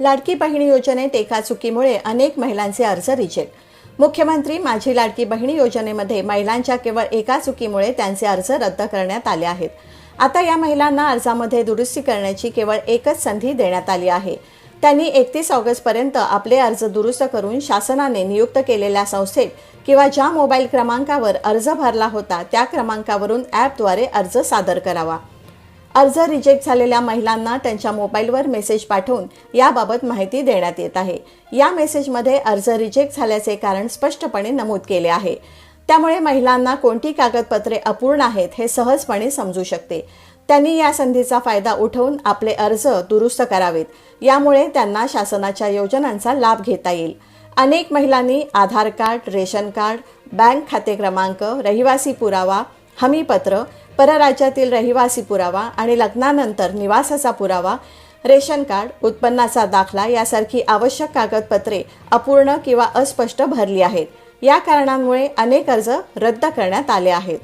लाडकी बहिणी योजनेत एका चुकीमुळे अनेक महिलांचे अर्ज रिजेक्ट. मुख्यमंत्री माझी लाडकी बहिणी योजनेमध्ये महिलांच्या केवळ एका चुकीमुळे त्यांचे अर्ज रद्द करण्यात आले आहेत. आता या महिलांना अर्जामध्ये दुरुस्ती करण्याची केवळ एकच संधी देण्यात आली आहे. त्यांनी एकतीस ऑगस्टपर्यंत आपले अर्ज दुरुस्त करून शासनाने नियुक्त केलेल्या संस्थेत किंवा ज्या मोबाईल क्रमांकावर अर्ज भरला होता त्या क्रमांकावरून ॲपद्वारे अर्ज सादर करावा. अर्ज रिजेक्ट झालेल्या महिलांना त्यांच्या मोबाईलवर मेसेज पाठवून याबाबत माहिती देण्यात येत आहे. या मेसेजमध्ये अर्ज रिजेक्ट झाल्याचे कारण स्पष्टपणे नमूद केले आहे. त्यामुळे महिलांना कोणती कागदपत्रे अपूर्ण आहेत हे सहजपणे समजू शकते. त्यांनी या संधीचा फायदा उठवून आपले अर्ज दुरुस्त करावेत. यामुळे त्यांना शासनाच्या योजनांचा लाभ घेता येईल. अनेक महिलांनी Aadhaar card ration card bank खाते क्रमांक रहिवासी पुरावा हमीपत्र परराज्यातील रहिवासी पुरावा आणि लग्नानंतर निवासाचा पुरावा रेशन कार्ड उत्पन्नाचा दाखला यासारखी आवश्यक कागदपत्रे अपूर्ण किंवा अस्पष्ट भरली आहेत. या कारणांमुळे अनेक अर्ज रद्द करण्यात आले आहेत.